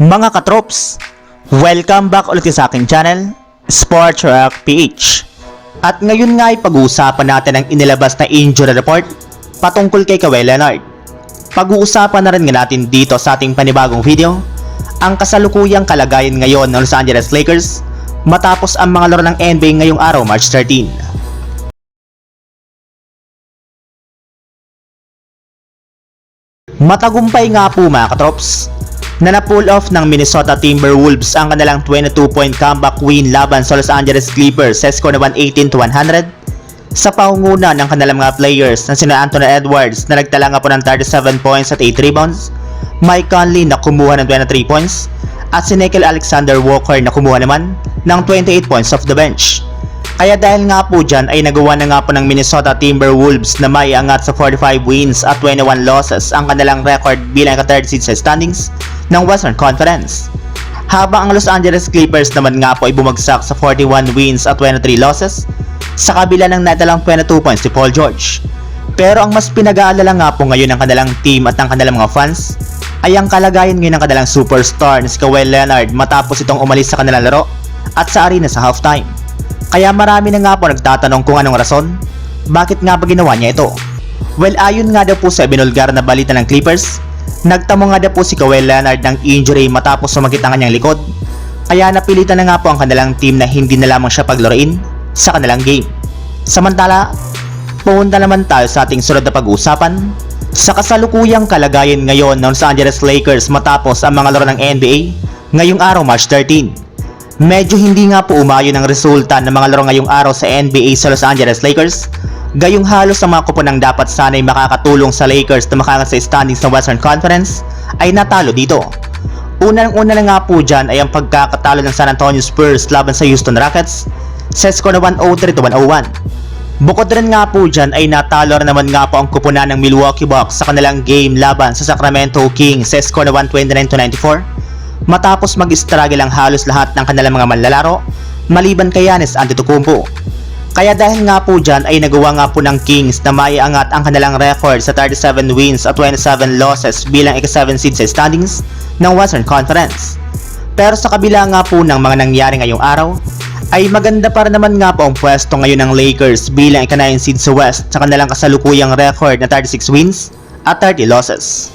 Mga katrops, welcome back ulit sa aking channel, Sports Rock PH. At ngayon nga ay pag-uusapan natin ang inilabas na injury report patungkol kay Kawhi Leonard. Pag-uusapan na rin nga natin dito sa ating panibagong video ang kasalukuyang kalagayan ngayon ng Los Angeles Lakers matapos ang mga laro ng NBA ngayong araw March 13. Matagumpay nga po mga katrops na na-pull off ng Minnesota Timberwolves ang kanilang 22-point comeback win laban sa Los Angeles Clippers sa score na 118 to 100 sa pangunguna ng kanilang mga players na sina Anthony Edwards na nagtala nga po ng 37 points at 8 rebounds, Mike Conley na kumuha ng 23 points, at si Nickel Alexander Walker na kumuha naman ng 28 points off the bench. Kaya dahil nga po dyan ay nagawa na nga po ng Minnesota Timberwolves na may angat sa 45 wins at 21 losses ang kanilang record bilang ka-third seed sa standings ng Western Conference. Habang ang Los Angeles Clippers naman nga po ay bumagsak sa 41 wins at 23 losses sa kabila ng natalang 22 points si Paul George. Pero ang mas pinag-aalala nga po ngayon ng kanilang team at ng kanilang mga fans ay ang kalagayan ngayon ng kanilang superstar na si Kawhi Leonard matapos itong umalis sa kanilang laro at sa arena sa halftime. Kaya marami na nga po nagtatanong kung anong rason, bakit nga ba ginawa niya ito? Well, ayon nga daw po sa binulgar na balita ng Clippers, nagtamo nga daw po si Kawhi Leonard ng injury matapos sumakit ang kanyang likod. Kaya napilitan na nga po ang kanilang team na hindi na lamang siya paglaruin sa kanilang game. Samantala, pumunta naman tayo sa ating sunod na pag-uusapan sa kasalukuyang kalagayan ngayon ng Los Angeles Lakers matapos ang mga laro ng NBA ngayong araw March 13. Medyo hindi nga po umayon ang resulta ng mga laro ngayong araw sa NBA sa Los Angeles Lakers. Gayong halos sa mga kuponang dapat sana'y makakatulong sa Lakers na makangat sa standings ng Western Conference ay natalo dito. Unang-una na nga po dyan ay ang pagkakatalo ng San Antonio Spurs laban sa Houston Rockets sa score na 103 to 101. Bukod rin nga po dyan ay natalo rin naman nga po ang kupunan ng Milwaukee Bucks sa kanilang game laban sa Sacramento Kings sa score na 129 to 94 matapos mag-struggle ang halos lahat ng kanilang mga manlalaro maliban kay Giannis Antetokounmpo. Kaya dahil nga po dyan ay nagawa nga po ng Kings na maiangat ang kanilang record sa 37 wins at 27 losses bilang ika-7 seed sa standings ng Western Conference. Pero sa kabila nga po ng mga nangyari ngayong araw, ay maganda pa rin naman nga po ang pwesto ngayon ng Lakers bilang ika-9 seed sa West sa kanilang kasalukuyang record na 36 wins at 30 losses.